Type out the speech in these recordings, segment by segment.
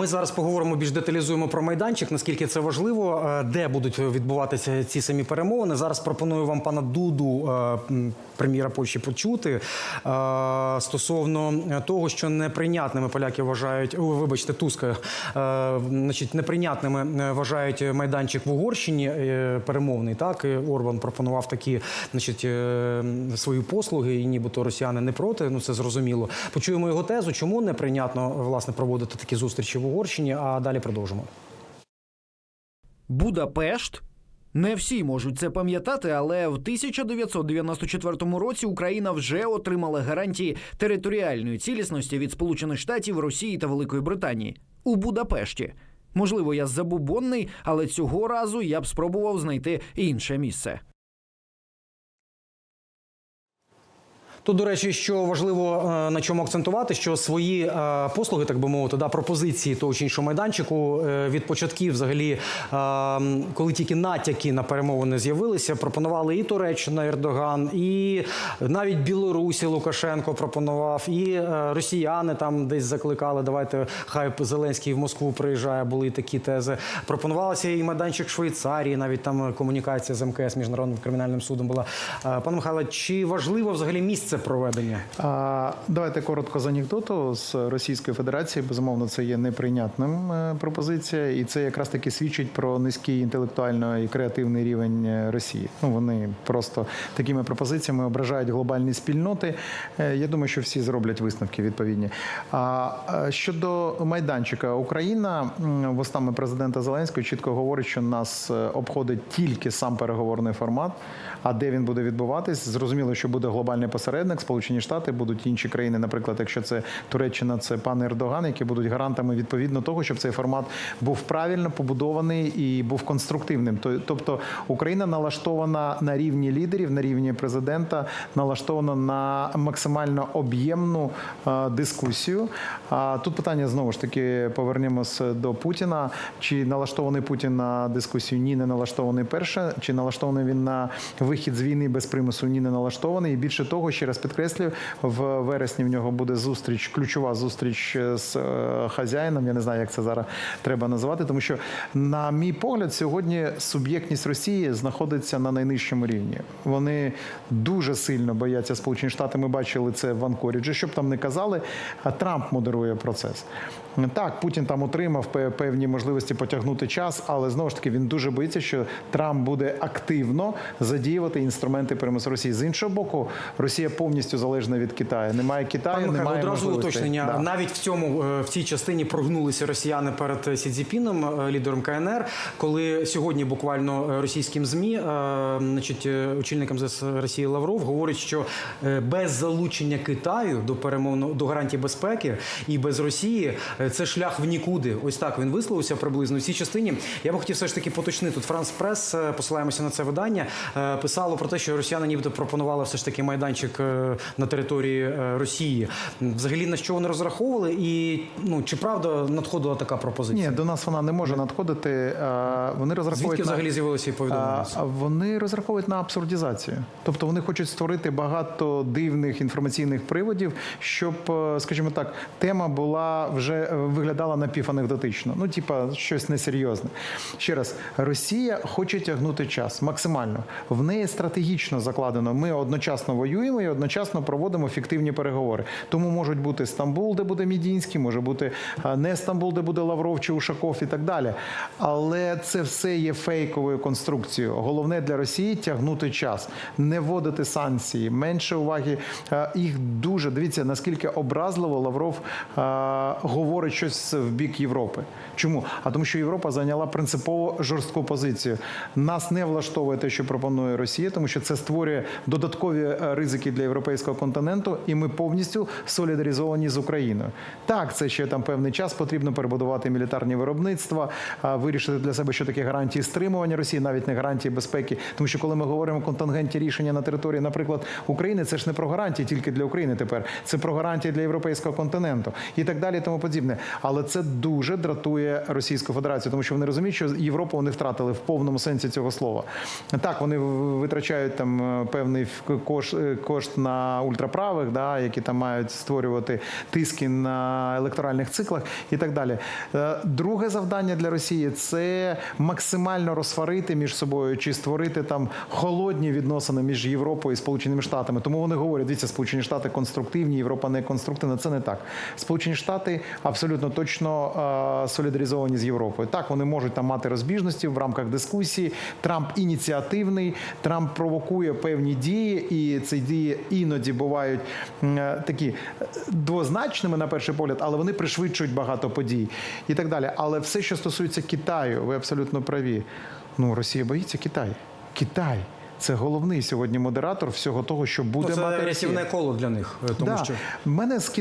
Ми зараз поговоримо більш деталізуємо про майданчик, наскільки це важливо, е, де будуть відбуватися ці самі перемовини. Зараз пропоную вам пана Дуду, е, прем'єра Польщі, почути е, стосовно того, що неприйнятними поляки вважають, вибачте, Туска, значить, неприйнятними вважають майданчик в Угорщині перемовний. Так Орбан пропонував такі, значить, свої послуги, і нібито росіяни не проти. Ну це зрозуміло. Почуємо його тезу, чому неприйнятно власне проводити такі зустрічі в Угорщині. А далі продовжимо. Будапешт. Не всі можуть це пам'ятати, але в 1994 році Україна вже отримала гарантії територіальної цілісності від Сполучених Штатів, Росії та Великої Британії у Будапешті. Можливо, я забубонний, але цього разу я б спробував знайти інше місце. Тут, до речі, що важливо е, на чому акцентувати, що свої е, послуги, так би мовити, да, пропозиції того чи іншого майданчику е, від початків, взагалі, коли тільки натяки на перемовини з'явилися, пропонували і Туреччина, Ердоган, і навіть Білорусі Лукашенко пропонував, і росіяни там десь закликали. Давайте хай Зеленський в Москву приїжджає. Були такі тези. Пропонувалося і майданчик Швейцарії, навіть там комунікація з МКС міжнародним кримінальним судом була. Пане Михайло, чи важливо взагалі місце проведення? А, давайте коротко з анекдоту з Російської Федерації. Безумовно, це є неприйнятним е, пропозиція, і це якраз таки свідчить про низький інтелектуально і креативний рівень е, Росії. Ну вони просто такими пропозиціями ображають глобальні спільноти. Е, Я думаю, що всі зроблять висновки відповідні. А щодо майданчика, Україна вустами президента Зеленського чітко говорить, що нас обходить тільки сам переговорний формат. А де він буде відбуватись? Зрозуміло, що буде глобальне глобальний посередник, Сполучені Штати, будуть інші країни, наприклад, якщо це Туреччина, це пан Ердоган, які будуть гарантами відповідно того, щоб цей формат був правильно побудований і був конструктивним. То- Тобто Україна налаштована на рівні лідерів, на рівні президента, налаштована на максимально об'ємну дискусію. А тут питання знову ж таки повернемося до Путіна. Чи налаштований Путін на дискусію? Ні, не налаштований перше. Чи налаштований він на вихід з війни без примусу? Ні, не налаштований. І більше того, ще раз підкреслюю, в вересні в нього буде зустріч, ключова зустріч з е, хазяїном. Я не знаю, як це зараз треба називати, тому що, на мій погляд, сьогодні суб'єктність Росії знаходиться на найнижчому рівні. Вони дуже сильно бояться Сполучені Штати. Ми бачили це в Анкоріджі. Щоб там не казали, а Трамп модерує процес. Так, Путін там отримав певні можливості потягнути час, але знову ж таки він дуже боїться, що Трамп буде активно задіювати інструменти примусу Росії. З іншого боку, Росія повністю залежна від Китаю. Немає Китаю, Михайло, немає одразу уточнення. Да. Навіть в цьому е, в цій частині прогнулися росіяни перед Сі Цзіпіном, е, лідером КНР, коли сьогодні буквально е, російським змі, значить, очільником ЗС Росії Лавров говорить, що без залучення Китаю до перемовно до гарантій безпеки і без Росії це шлях в нікуди. Ось так він висловився приблизно в цій частині. Я би хотів все ж таки поточнити. Тут Франс Прес, посилаємося на це видання, писало про те, що росіяни нібито пропонували все ж таки майданчик на території е, Росії. Взагалі на що вони розраховували, і ну чи правда надходила така пропозиція? Ні, до нас вона не може надходити. Вони розраховують Звідки на- взагалі з'явилося ці повідомлення? Вони розраховують на абсурдізацію. Тобто вони хочуть створити багато дивних інформаційних приводів, щоб, е, скажімо так, тема була вже е, виглядала напіванекдотично. Ну, типа, щось несерйозне. Ще раз, Росія хоче тягнути час максимально. В неї стратегічно закладено. Ми одночасно воюємо і одночасно проводимо фіктивні переговори. Тому можуть бути Стамбул, де буде Мідінський, може бути е, не Стамбул, де буде Лавров чи Ушаков і так далі. Але це все є фейковою конструкцією. Головне для Росії тягнути час, не вводити санкції, менше уваги. Е, Їх дуже дивіться, наскільки образливо Лавров е, говорить щось в бік Європи. Чому? А тому, що Європа зайняла принципово жорстку позицію. Нас не влаштовує те, що пропонує Росія, тому що це створює додаткові ризики для європейського континенту, і ми повністю солідаризовані з Україною. Так, це ще там певний час потрібно перебудувати мілітарні виробництва, вирішити для себе, що таке гарантії стримування Росії, навіть не гарантії безпеки. Тому що коли ми говоримо контингенті рішення на території, наприклад, України, це ж не про гарантії тільки для України тепер, це про гарантії для європейського континенту і так далі, тому подібне. Але це дуже дратує Російську Федерацію, тому що вони розуміють, що Європу вони втратили в повному сенсі цього слова. Так, вони витрачають там е, певний кош- е, кошт кошт на ультраправих, да, які там мають створювати тиски на електоральних циклах і так далі. Е, Друге завдання для Росії це максимально розсварити між собою чи створити там холодні відносини між Європою і Сполученими Штатами. Тому вони говорять, дивіться, Сполучені Штати конструктивні, Європа не конструктивна. Це не так. Сполучені Штати абсолютно точно е, солідаризовані з Європою. Так, вони можуть там мати розбіжності в рамках дискусії. Трамп ініціативний, Трамп провокує певні дії, і ці дії іноді бувають е, такі е, двозначними на перший погляд, але вони пришвидшують багато подій і так далі. Але все, що стосується Китаю, ви абсолютно праві. Ну, Росія боїться Китай. Китай. Це головний сьогодні модератор всього того, що буде Ну, це мати рятівне коло для них, е, тому Да. що В мене з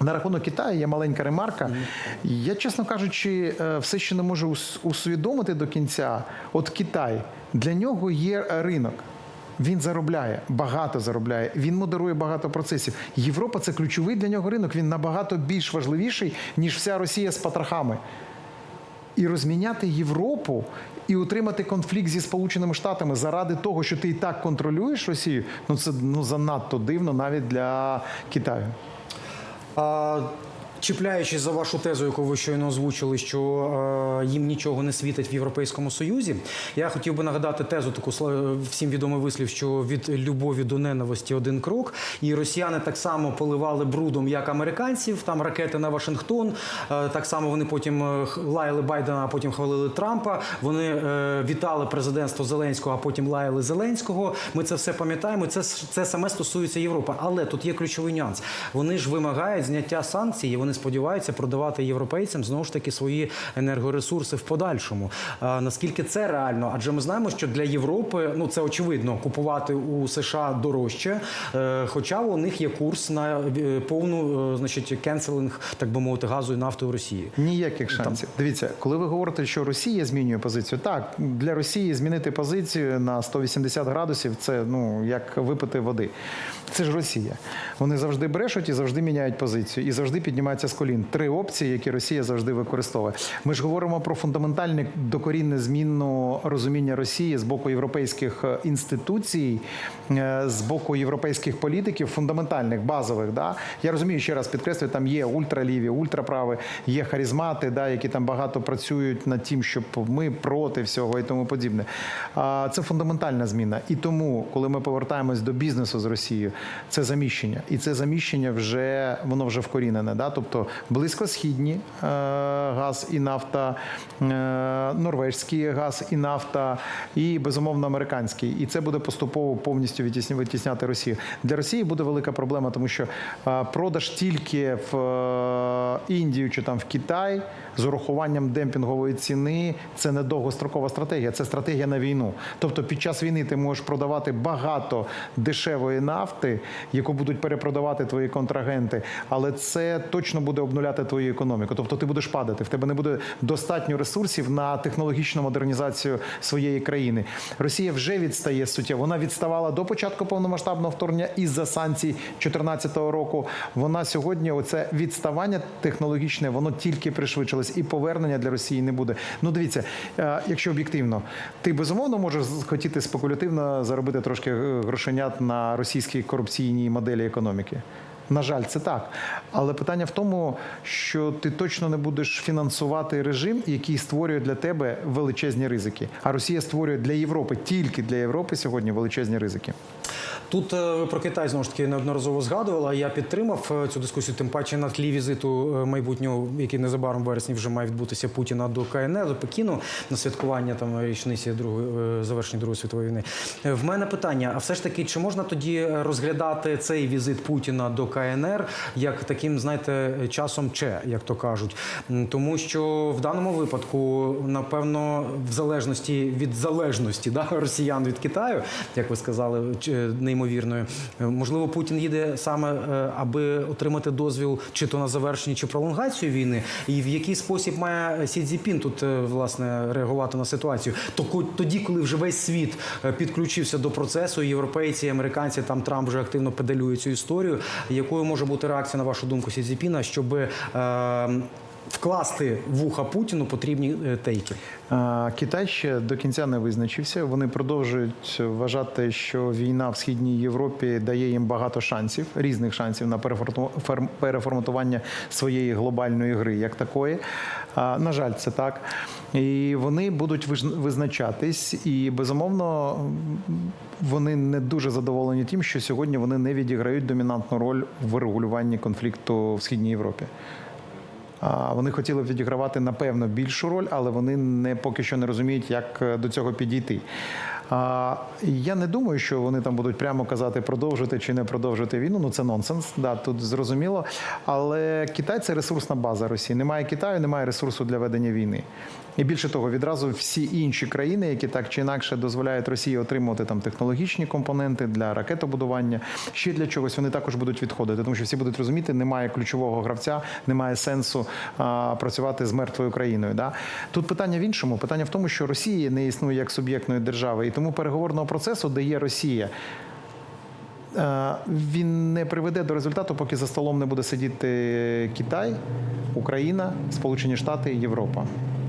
на рахунок Китаю є маленька ремарка. Я, чесно кажучи, все ще не можу усвідомити до кінця. От Китай для нього є ринок. Він заробляє, багато заробляє. Він модерує багато процесів. Європа це ключовий для нього ринок. Він набагато більш важливіший, ніж вся Росія з потрохами. І розміняти Європу і утримати конфлікт зі Сполученими Штатами заради того, що ти і так контролюєш Росію, ну це ну занадто дивно навіть для Китаю. А, чіпляючись за вашу тезу, яку ви щойно озвучили, що е, їм нічого не світить в Європейському Союзі, я хотів би нагадати тезу таку всім відомий вислів, що від любові до ненависті один крок. І росіяни так само поливали брудом, як американців. Там ракети на Вашингтон. Е, так само вони потім е, лаяли Байдена, а потім хвалили Трампа. Вони е, вітали президентство Зеленського, а потім лаяли Зеленського. Ми це все пам'ятаємо. Це це саме стосується Європи. Але тут є ключовий нюанс. Вони ж вимагають зняття санкцій, вони сподіваються продавати європейцям знову ж таки свої енергоресурси в подальшому. А, наскільки це реально? Адже ми знаємо, що для Європи ну це очевидно купувати у США дорожче, е, хоча у них є курс на е, повну, е, значить, кенселинг, так би мовити, газу і нафти в Росії. Ніяких шансів. Дивіться, коли ви говорите, що Росія змінює позицію, так для Росії змінити позицію на 180 градусів це ну як випити води. Це ж Росія. Вони завжди брешуть і завжди міняють позицію, і завжди піднімаються з колін. Три опції, які Росія завжди використовує. Ми ж говоримо про фундаментальне докорінне змінну розуміння Росії з боку європейських е, інституцій, е, з боку європейських політиків, фундаментальних, базових. Да? Я розумію, ще раз підкреслюю, там є ультраліві, ультраправи, є харизмати, да, які там багато працюють над тим, щоб ми проти всього і тому подібне. А це фундаментальна зміна. І тому, коли ми повертаємось до бізнесу з Росією, це заміщення. І це заміщення вже воно вже вкорінене. Да? Тобто близькосхідні е, газ і нафта, е, норвежський газ і нафта, і безумовно американський. І це буде поступово повністю витісняти Росію. Для Росії буде велика проблема, тому що е, продаж тільки в Індію чи там в Китай з урахуванням демпінгової ціни це не довгострокова стратегія, це стратегія на війну. Тобто під час війни ти можеш продавати багато дешевої нафти, яку будуть перепродавати твої контрагенти, але це точно буде обнуляти твою економіку. Тобто ти будеш падати, в тебе не буде достатньо ресурсів на технологічну модернізацію своєї країни. Росія вже відстає суттєво. Вона відставала до початку повномасштабного вторгнення із-за санкцій 2014 року. Вона сьогодні, оце відставання технологічне, воно тільки пришвидшилось, і повернення для Росії не буде. Ну дивіться, е, якщо об'єктивно, ти безумовно можеш хотіти спекулятивно заробити трошки е, грошенят на російській корупційній моделі економіки. На жаль, це так. Але питання в тому, що ти точно не будеш фінансувати режим, який створює для тебе величезні ризики. А Росія створює для Європи, тільки для Європи сьогодні величезні ризики. Тут е, ви про Китай знову ж таки неодноразово згадували. Я підтримав е, цю дискусію, тим паче на тлі візиту е, майбутнього, який незабаром в вересні вже має відбутися Путіна до КНР, до Пекіну на святкування там річниці другої завершення Другої світової війни. В мене питання: а все ж таки, чи можна тоді розглядати цей візит Путіна до КНР як таким, знаєте, часом че, як то кажуть? Тому що в даному випадку, напевно, в залежності від залежності да, росіян від Китаю, як ви сказали, ч- неймовірною, е, можливо, Путін їде саме е, аби отримати дозвіл чи то на завершення, чи пролонгацію війни, і в який спосіб має Сі Цзіпін тут е, власне реагувати на ситуацію. То тоді, коли вже весь світ підключився до процесу, європейці, американці, там Трамп вже активно педалює цю історію. Якою може бути реакція на вашу думку Сі Цзіпіна, щоб вкласти вуха Путіну потрібні е, тейки. Китай ще до кінця не визначився. Вони продовжують вважати, що війна в східній Європі дає їм багато шансів, різних шансів на переформатування своєї глобальної гри, як такої. На жаль, це так. І вони будуть визначатись, і безумовно вони не дуже задоволені тим, що сьогодні вони не відіграють домінантну роль в регулюванні конфлікту в східній Європі. Вони хотіли б відігравати напевно більшу роль, але вони не поки що не розуміють, як е, до цього підійти. Я не думаю, що вони там будуть прямо казати продовжити чи не продовжити війну. Ну це нонсенс. Да, тут зрозуміло. Але Китай це ресурсна база Росії. Немає Китаю, немає ресурсу для ведення війни. І більше того, відразу всі інші країни, які так чи інакше дозволяють Росії отримувати там технологічні компоненти для ракетобудування, ще для чогось вони також будуть відходити, тому що всі будуть розуміти, немає ключового гравця, немає сенсу а, працювати з мертвою країною. Да? Тут питання в іншому. Питання в тому, що Росія не існує як суб'єктної держави, і тому переговорного процесу, де є Росія. е, Він не приведе до результату, поки за столом не буде сидіти Китай, Україна, Сполучені Штати і Європа.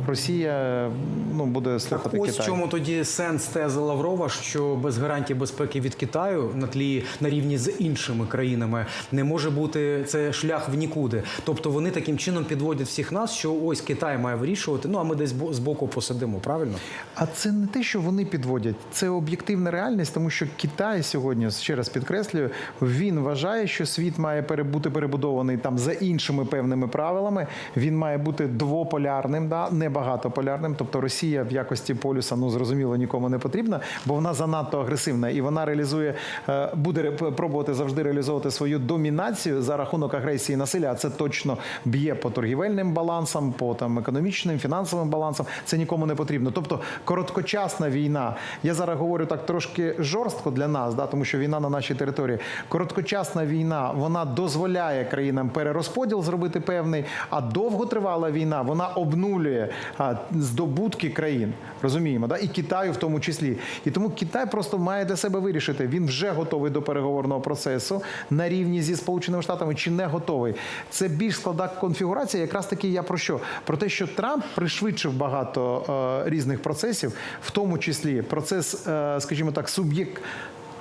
Росія ну буде слухати Ось в Китай. чому тоді сенс тези Лаврова, що без гарантій безпеки від Китаю на тлі на рівні з іншими країнами не може бути це шлях в нікуди. Тобто вони таким чином підводять всіх нас, що ось Китай має вирішувати. Ну а ми десь бо- збоку посидимо. Правильно? А це не те, що вони підводять, це об'єктивна реальність, тому що Китай сьогодні, ще раз підкреслюю, він вважає, що світ має бути перебудований там за іншими певними правилами. Він має бути двополярним, да, не багатополярним. Тобто Росія в якості полюса, ну зрозуміло, нікому не потрібна, бо вона занадто агресивна і вона реалізує, е, буде пробувати завжди реалізовувати свою домінацію за рахунок агресії і насилля. А це точно б'є по торгівельним балансам, по там економічним, фінансовим балансам. Це нікому не потрібно. Тобто короткочасна війна. Я зараз говорю так трошки жорстко для нас, да, тому що війна на нашій території. Короткочасна війна вона дозволяє країнам перерозподіл зробити певний, а довготривала війна вона обнулює здобутки країн. Розуміємо, да? і Китаю в тому числі. І тому Китай просто має для себе вирішити. Він вже готовий до переговорного процесу на рівні зі Сполученими Штатами чи не готовий. Це більш складна конфігурація. Якраз таки я про що? Про те, що Трамп пришвидшив багато е, різних процесів, в тому числі процес, е, скажімо так, суб'єкт.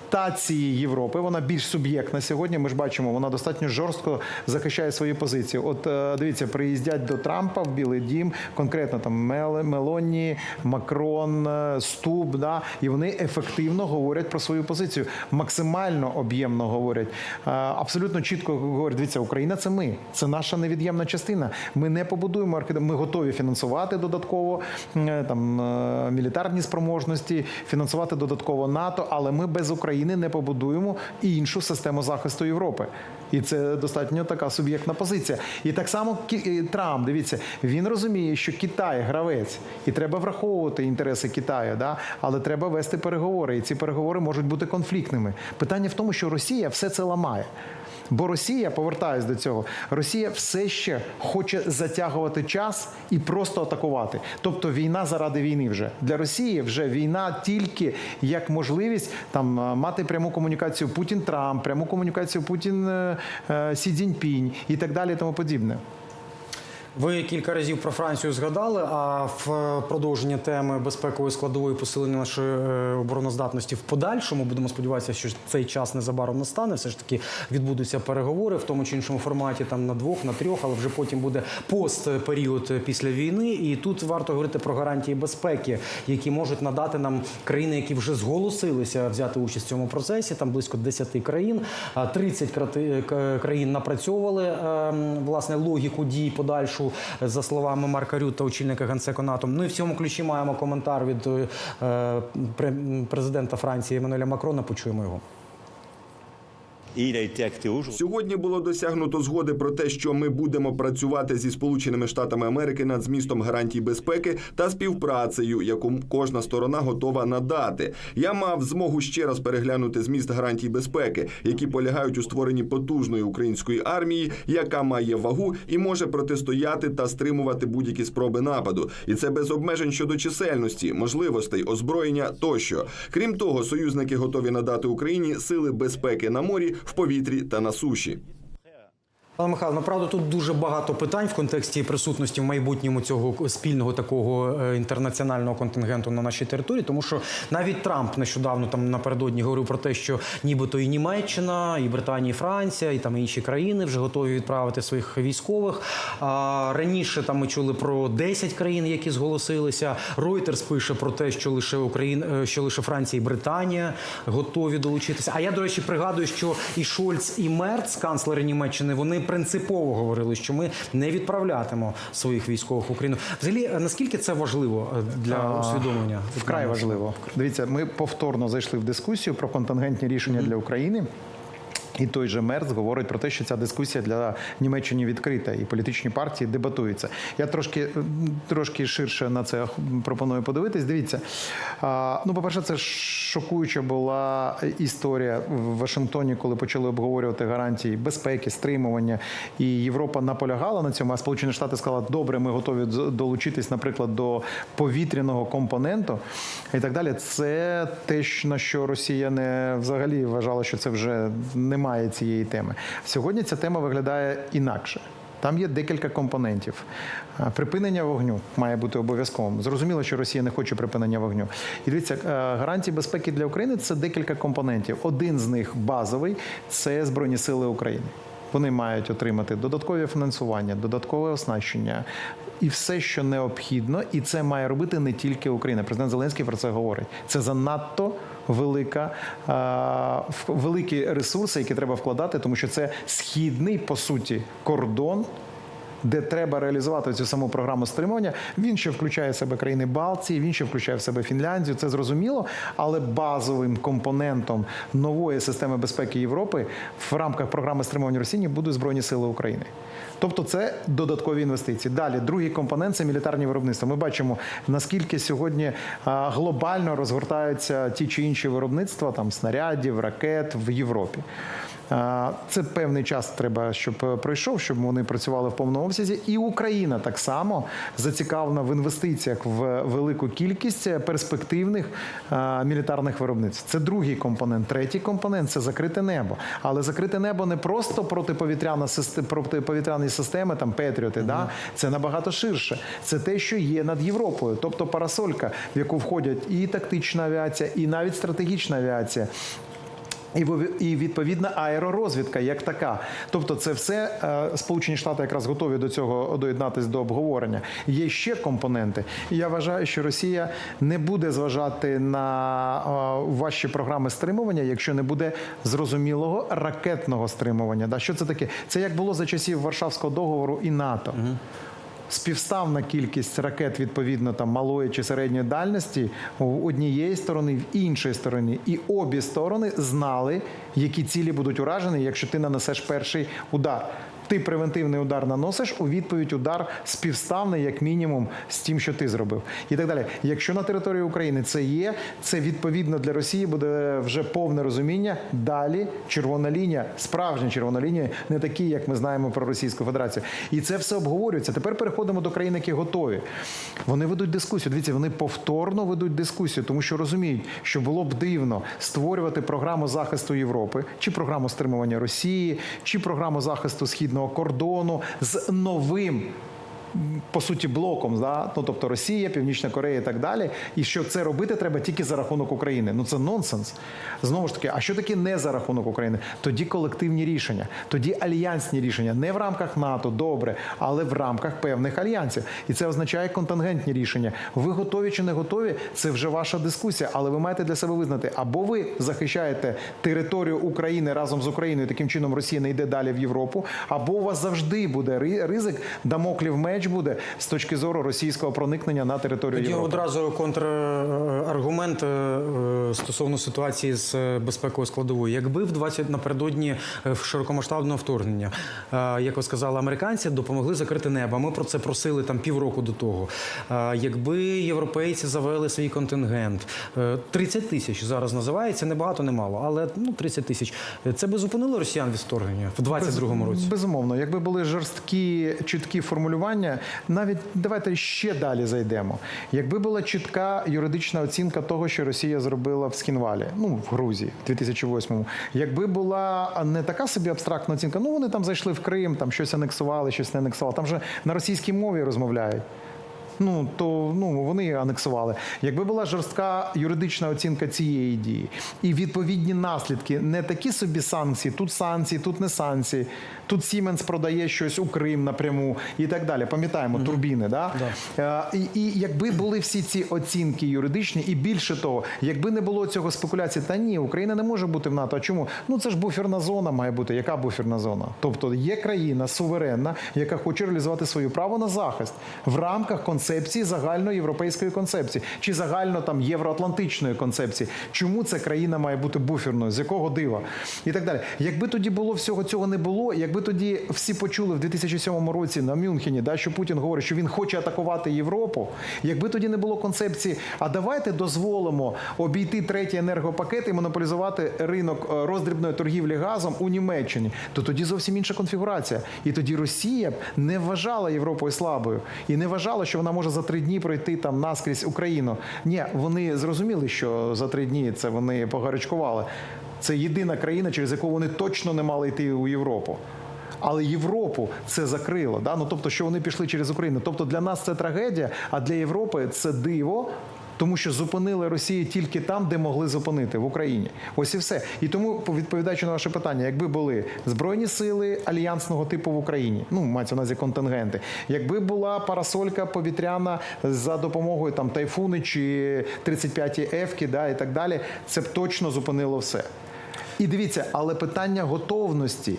Тації Європи, вона більш суб'єктна сьогодні. Ми ж бачимо, вона достатньо жорстко захищає свої позиції. От е, дивіться, приїздять до Трампа в Білий Дім, конкретно там Мел, Мелоні, Макрон, е, Стуб, да, і вони ефективно говорять про свою позицію, максимально об'ємно говорять, Е, абсолютно чітко говорять. Дивіться, Україна це ми, це наша невід'ємна частина. Ми не побудуємо ми готові фінансувати додатково там мілітарні спроможності, фінансувати додатково НАТО, але ми без України не побудуємо іншу систему захисту Європи. І це достатньо така суб'єктна позиція. І так само Трамп, дивіться, він розуміє, що Китай гравець, і треба враховувати інтереси Китаю, да? але треба вести переговори. І ці переговори можуть бути конфліктними. Питання в тому, що Росія все це ламає. Бо Росія, повертаюсь до цього, Росія все ще хоче затягувати час і просто атакувати. Тобто війна заради війни вже для Росії вже війна тільки як можливість там е, мати пряму комунікацію Путін Трамп, пряму комунікацію Путін е, е, Сі Цзіньпінь і так далі, і тому подібне. Ви кілька разів про Францію згадали. А в продовження теми безпекової складової посилення нашої е, обороноздатності в подальшому будемо сподіватися, що цей час незабаром настане. Все ж таки відбудуться переговори в тому чи іншому форматі, там на двох, на трьох, але вже потім буде постперіод після війни. І тут варто говорити про гарантії безпеки, які можуть надати нам країни, які вже зголосилися взяти участь в цьому процесі. Там близько 10 країн, А 30 крати- країн напрацьовували ем, власне логіку дій подальшу за словами Марка Рюта, очільника Генсеконатом. Ну і в цьому ключі маємо коментар від е, президента Франції Еммануеля Макрона. Почуємо його. Сьогодні було досягнуто згоди про те, що ми будемо працювати зі Сполученими Штатами Америки над змістом гарантій безпеки та співпрацею, яку кожна сторона готова надати. Я мав змогу ще раз переглянути зміст гарантій безпеки, які полягають у створенні потужної української армії, яка має вагу і може протистояти та стримувати будь-які спроби нападу. І це без обмежень щодо чисельності, можливостей, озброєння тощо. Крім того, союзники готові надати Україні сили безпеки на морі, в повітрі та на суші. Але Михайло, направду тут дуже багато питань в контексті присутності в майбутньому цього спільного такого е, інтернаціонального контингенту на нашій території, тому що навіть Трамп нещодавно там напередодні говорив про те, що нібито і Німеччина, і Британія, і Франція, і там інші країни вже готові відправити своїх військових. А раніше там ми чули про 10 країн, які зголосилися. Reuters пише про те, що лише Україна, е, що лише Франція і Британія готові долучитися. А я, до речі, пригадую, що і Шольц, і Мерц, канцлери Німеччини, вони принципово говорили, що ми не відправлятимо своїх військових в Україну. Взагалі, е, наскільки це важливо е, для усвідомлення? Вкрай важливо. Дивіться, ми повторно зайшли в дискусію про контингентні рішення для України. І той же Мерц говорить про те, що ця дискусія для Німеччини відкрита, і політичні партії дебатуються. Я трошки трошки ширше на це пропоную подивитись. Дивіться, ну, по-перше, це шокуюча була історія в Вашингтоні, коли почали обговорювати гарантії безпеки, стримування. І Європа наполягала на цьому, а Сполучені Штати сказали, добре, ми готові долучитись, наприклад, до повітряного компоненту і так далі. Це те, на що Росія не взагалі вважала, що це вже немає цієї теми. Сьогодні ця тема виглядає інакше. Там є декілька компонентів. Припинення вогню має бути обов'язковим. Зрозуміло, що Росія не хоче припинення вогню. І дивіться, гарантії безпеки для України це декілька компонентів. Один з них базовий це Збройні Сили України. Вони мають отримати додаткове фінансування, додаткове оснащення і все, що необхідно, і це має робити не тільки Україна. Президент Зеленський про це говорить. Це занадто велика великі ресурси, які треба вкладати, тому що це східний по суті кордон. Де треба реалізувати цю саму програму стримування, він ще включає в себе країни Балтії, він ще включає в себе Фінляндію. Це зрозуміло, але базовим компонентом нової системи безпеки Європи в рамках програми стримування Росії будуть збройні сили України. Тобто це додаткові інвестиції. Далі другий компонент це мілітарні виробництва. Ми бачимо наскільки сьогодні глобально розгортаються ті чи інші виробництва там снарядів, ракет в Європі. Це певний час треба, щоб е, пройшов, щоб вони працювали в повному обсязі. І Україна так само зацікавлена в інвестиціях в велику кількість е, перспективних мілітарних виробництв. Це другий компонент. Третій компонент це закрите небо. Але закрите небо не просто протиповітряна протиповітряні системи, там Петріоти. Да? Це набагато ширше. Це те, що є над Європою, тобто парасолька, в яку входять і тактична авіація, і навіть стратегічна авіація. І відповідна аеророзвідка як така. Тобто, це все е, Сполучені Штати якраз готові до цього доєднатись до обговорення. Є ще компоненти. І я вважаю, що Росія не буде зважати на е, ваші програми стримування, якщо не буде зрозумілого ракетного стримування. Що це таке? Це як було за часів Варшавського договору і НАТО. Співставна кількість ракет відповідно там малої чи середньої дальності в однієї сторони, в іншої сторони, і обі сторони знали, які цілі будуть уражені, якщо ти нанесеш перший удар. Ти превентивний удар наносиш, у відповідь удар співставний, як мінімум, з тим, що ти зробив, і так далі. Якщо на території України це є, це відповідно для Росії буде вже повне розуміння. Далі червона лінія, справжня червона лінія, не такі, як ми знаємо про Російську Федерацію. І це все обговорюється. Тепер переходимо до країн, які готові. Вони ведуть дискусію. Дивіться, вони повторно ведуть дискусію, тому що розуміють, що було б дивно створювати програму захисту Європи, чи програму стримування Росії, чи програму захисту східного кордону з новим. По суті, блоком, да? ну тобто Росія, Північна Корея і так далі. І що це робити треба тільки за рахунок України. Ну це нонсенс. Знову ж таки, а що таке не за рахунок України? Тоді колективні рішення, тоді альянсні рішення, не в рамках НАТО, добре, але в рамках певних альянсів. І це означає контингентні рішення. Ви готові чи не готові? Це вже ваша дискусія, але ви маєте для себе визнати, або ви захищаєте територію України разом з Україною, таким чином Росія не йде далі в Європу, або у вас завжди буде ризик, дамоклів меч буде з точки зору російського проникнення на територію Тоді Європи. одразу контраргумент е, е, стосовно ситуації з е, безпековою складовою. Якби в 20 напередодні в широкомасштабного вторгнення, як ви сказали, американці допомогли закрити небо. Ми про це просили там півроку до того. Якби європейці завели свій контингент, е, 30 тисяч зараз називається, не багато, не мало, але ну 30 тисяч. Це би зупинило росіян від вторгнення в 22-му році. Безумовно, якби були жорсткі, чіткі формулювання, навіть давайте ще далі зайдемо. Якби була чітка юридична оцінка. того, що Росія зробила в Скінвалі, ну в Грузії, в 2008-му. Якби була не така собі абстрактна оцінка, ну вони там зайшли в Крим, там щось анексували, щось не анексували. Там же на російській мові розмовляють. Ну то ну вони анексували. Якби була жорстка юридична оцінка цієї дії і відповідні наслідки, не такі собі санкції, тут санкції, тут не санкції, тут Сіменс продає щось у Крим напряму і так далі. Пам'ятаємо турбіни, да? Е, і, і якби були всі ці оцінки юридичні, і більше того, якби не було цього спекуляції, та ні, Україна не може бути в НАТО. А чому? Ну це ж буферна зона має бути. Яка буферна зона? Тобто є країна суверенна, яка хоче реалізувати своє право на захист в рамках концепції загальноєвропейської концепції чи загально там євроатлантичної концепції. Чому ця країна має бути буферною? З якого дива? І так далі. Якби тоді було всього цього не було, якби тоді всі почули в 2007 році на Мюнхені, да, що Путін говорить, що він хоче атакувати Європу. Якби тоді не було концепції, а давайте дозволимо обійти третій енергопакет і монополізувати ринок е, роздрібної торгівлі газом у Німеччині, то тоді зовсім інша конфігурація. І тоді Росія б не вважала Європою слабою і не вважала, що вона може за три дні пройти там наскрізь Україну. Ні, вони зрозуміли, що за три дні це вони погарячкували. Це єдина країна, через яку вони точно не мали йти у Європу. Але Європу це закрило. Да? Ну, тобто, що вони пішли через Україну. Тобто для нас це трагедія, а для Європи це диво. Тому що зупинили Росію тільки там, де могли зупинити в Україні. Ось і все. І тому, відповідаючи на ваше питання, якби були збройні сили альянсного типу в Україні, ну мається на увазі контингенти, якби була парасолька повітряна за допомогою там тайфуни чи 35-ті ефки, да, і так далі, це б точно зупинило все. І дивіться, але питання готовності.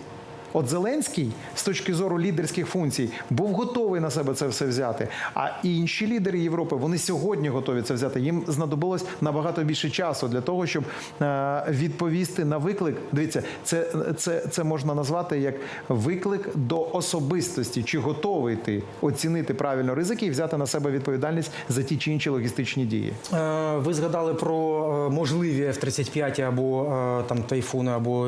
От Зеленський з точки зору лідерських функцій був готовий на себе це все взяти. А інші лідери Європи вони сьогодні готові це взяти. Їм знадобилось набагато більше часу для того, щоб е, відповісти на виклик. Дивіться, це, це, це можна назвати як виклик до особистості, чи готовий ти оцінити правильно ризики і взяти на себе відповідальність за ті чи інші логістичні дії. Е, Ви згадали про е, можливі F-35 або там тайфуни, або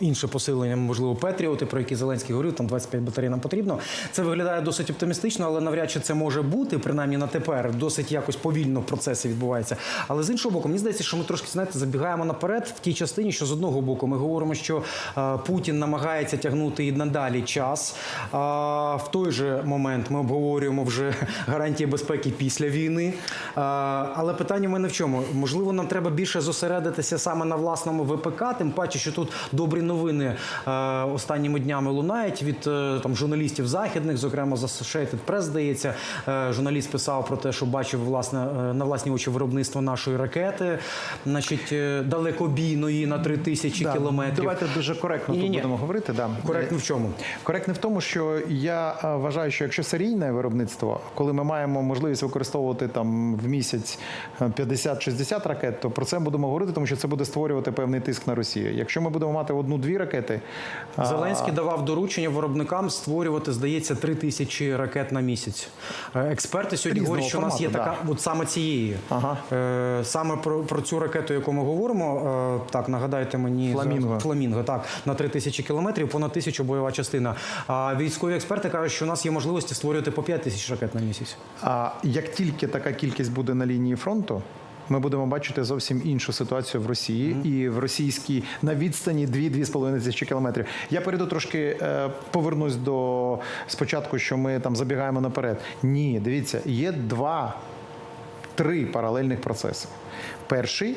інше посилення, можливо, Петріоти, про які Зеленський говорив, там 25 батарей нам потрібно. Це виглядає досить оптимістично, але навряд чи це може бути, принаймні на тепер. Досить якось повільно процеси відбуваються. Але з іншого боку, мені здається, що ми трошки знаєте, забігаємо наперед в тій частині, що з одного боку ми говоримо, що Путін намагається тягнути і надалі час. А в той же момент ми обговорюємо вже гарантії безпеки після війни. Але питання в мене в чому? Можливо, нам треба більше зосередитися саме на власному ВПК, тим паче, що тут добрі новини е, останніми днями лунають від е, там журналістів західних, зокрема з Associated Press, здається, е, журналіст писав про те, що бачив власне на власні очі виробництво нашої ракети, значить далекобійної на 3 тисячі Да, кілометрів. Давайте дуже коректно тут Ні-ні. будемо говорити. Да. Коректно в чому? Коректно в тому, що я вважаю, що якщо серійне виробництво, коли ми маємо можливість використовувати там в місяць е, 50-60 ракет, то про це будемо говорити, тому що це буде створювати певний тиск на Росію. Якщо ми будемо мати одну-дві ракети, Зеленський давав доручення виробникам створювати, здається, три тисячі ракет на місяць. Е, Експерти сьогодні Різного говорять, що у нас є формату, така, от саме цієї. Ага. Е, саме про, про цю ракету, яку ми говоримо, е, так нагадайте мені Фламінго. Фламінго, так на три тисячі кілометрів, понад тисячу бойова частина. А військові експерти кажуть, що у нас є можливості створювати по 5 тисяч ракет на місяць. А як тільки така кількість буде на лінії фронту, ми будемо бачити зовсім іншу ситуацію в Росії і в російській на відстані 2-2,5 тисячі кілометрів. Я перейду трошки е, повернусь до спочатку, що ми там забігаємо наперед. Ні, дивіться, є два, три паралельних процеси. Перший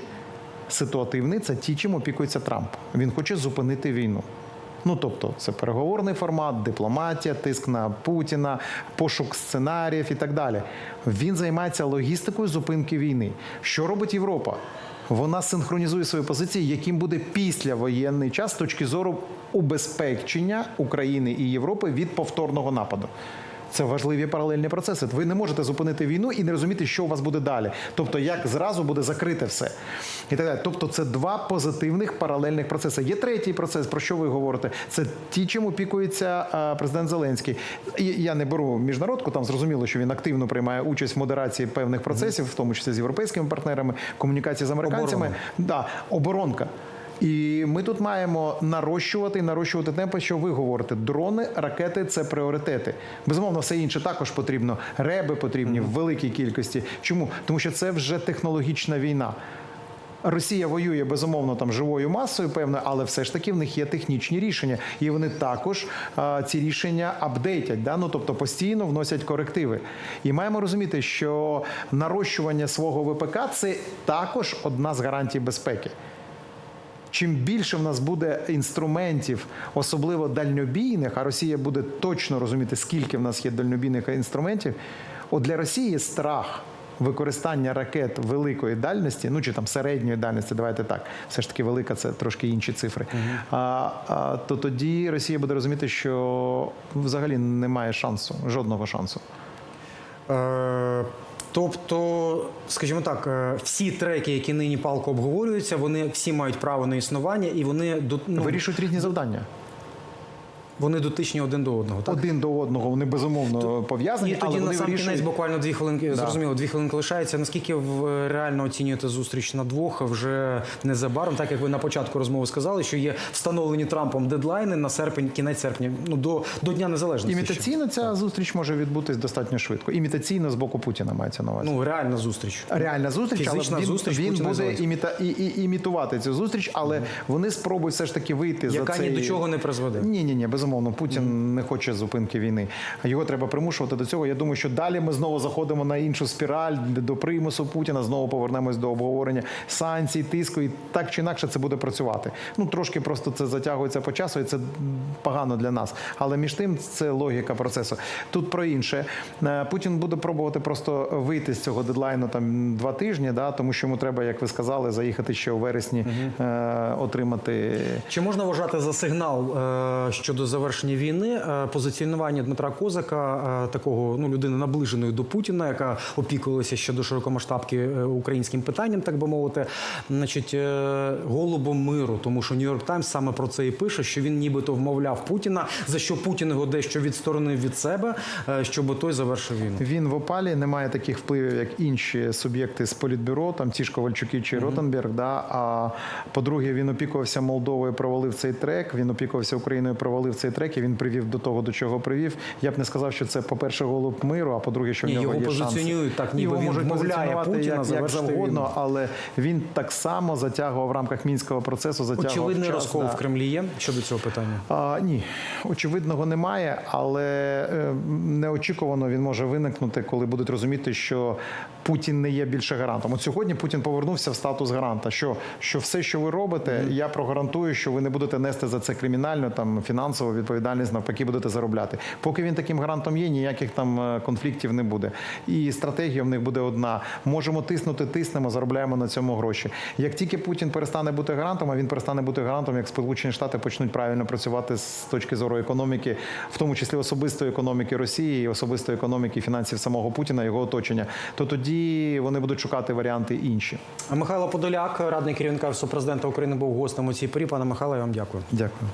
ситуативний це ті, чим опікується Трамп. Він хоче зупинити війну. Ну тобто, це переговорний формат, дипломатія, тиск на Путіна, пошук сценаріїв і так далі. Він займається логістикою зупинки війни. Що робить Європа? Вона синхронізує свої позиції, яким буде післявоєнний час з точки зору убезпечення України і Європи від повторного нападу. Це важливі паралельні процеси. Ви не можете зупинити війну і не розуміти, що у вас буде далі. Тобто, як зразу буде закрите все. І так далі. Тобто, це два позитивних паралельних процеси. Є третій процес, про що ви говорите? Це ті, чим опікується президент Зеленський. І Я не беру міжнародку, там зрозуміло, що він активно приймає участь в модерації певних процесів, в тому числі з європейськими партнерами, комунікації з американцями. Оборона. Да, оборонка. І ми тут маємо нарощувати і нарощувати темпи, що ви говорите. Дрони, ракети це пріоритети. Безумовно, все інше також потрібно. Реби потрібні в великій кількості. Чому? Тому що це вже технологічна війна. Росія воює безумовно там живою масою, певно, але все ж таки в них є технічні рішення, і вони також а, ці рішення апдейтять. Да? Ну, тобто постійно вносять корективи. І маємо розуміти, що нарощування свого ВПК це також одна з гарантій безпеки. Чим більше в нас буде інструментів, особливо дальнобійних, а Росія буде точно розуміти, скільки в нас є дальнобійних інструментів, от для Росії страх використання ракет великої дальності, ну чи там середньої дальності, давайте так, все ж таки велика це трошки інші цифри. А, а, то тоді Росія буде розуміти, що взагалі немає шансу, жодного шансу. Е, Тобто, скажімо так, е, всі треки, які нині палко обговорюються, вони всі мають право на існування і вони ну, Вирішують різні завдання. Вони дотичні один до одного. Так? Один до одного вони безумовно пов'язані, І але тоді на вони сам вирішують. кінець буквально дві хвилинки. Зрозуміло, дві хвилинки лишається. Наскільки ви реально оцінюєте зустріч на двох вже незабаром, так як ви на початку розмови сказали, що є встановлені Трампом дедлайни на серпень, кінець серпня, ну до, до Дня Незалежності. ще. Імітаційно ця зустріч може відбутись достатньо швидко. Імітаційно з боку Путіна мається на увазі. Ну реальна зустріч. Реальна зустріч, Фізична але він, зустріч він Путіна буде іміта, і, і, імітувати цю зустріч, але вони спробують все ж таки вийти Яка за цей... ні до чого не призведе. Ні, ні, ні, безумовно, Путін не хоче зупинки війни. Його треба примушувати до цього. Я думаю, що далі ми знову заходимо на іншу спіраль до примусу Путіна. Знову повернемось до обговорення санкцій, тиску, і так чи інакше це буде працювати. Ну трошки просто це затягується по часу, і це погано для нас. Але між тим це логіка процесу. Тут про інше. Е, Путін буде пробувати просто вийти з цього дедлайну там два тижні, да, тому що йому треба, як ви сказали, заїхати ще у вересні, е, отримати. Чи можна вважати за сигнал е, щодо завершення війни е, позиціонування Дмитра Козака, е, такого ну людини наближеної до Путіна, яка опікувалася щодо широкомасштабки е, українським питанням, так би мовити, значить, голубом миру, тому що Нью-Йорк Таймс саме про це і пише, що він нібито вмовляв Путіна, за що Путін його дещо відсторонив від себе, щоб той завершив війну. Він в опалі не має таких впливів, як інші суб'єкти з політбюро, там ті ж Ковальчуки чи Ротенберг. Да? А по-друге, він опікувався Молдовою, провалив цей трек. Він опікувався Україною, провалив цей трек. І він привів до того, до чого привів. Я б не сказав, що це, по-перше, голуб миру, а по-друге, що в нього його є шанси. позиціонують так, ніби Його він можуть вмовляє Путіна як, як завгодно, війну. але він так само затягував в рамках мінського процесу. Затягував Очевидний час, розкол да. в Кремлі є щодо цього питання. А, ні, очевидного немає, але е, неочікувано він може виникнути, коли будуть розуміти, що Путін не є більше гарантом. От сьогодні Путін повернувся в статус гаранта. Що, що все, що ви робите, я прогарантую, що ви не будете нести за це кримінальну там фінансову відповідальність, навпаки, будете заробляти. Поки він таким гарантом є, ніяких там е, конфліктів не буде. І стратегія в них буде одна: можемо тиснути, тиснемо, заробляємо на цьому гроші. Як тільки Путін перестане бути гарантом, а він перестане бути гарантом, як Сполучені Штати почнуть правильно працювати з точки зору економіки, в тому числі особистої економіки Росії, і особистої економіки фінансів самого Путіна, його оточення, то тоді вони будуть шукати варіанти інші. Михайло Подоляк, радник керівника Офісу президента України, був гостем у цій порі. Пане Михайло, я вам дякую. Дякую.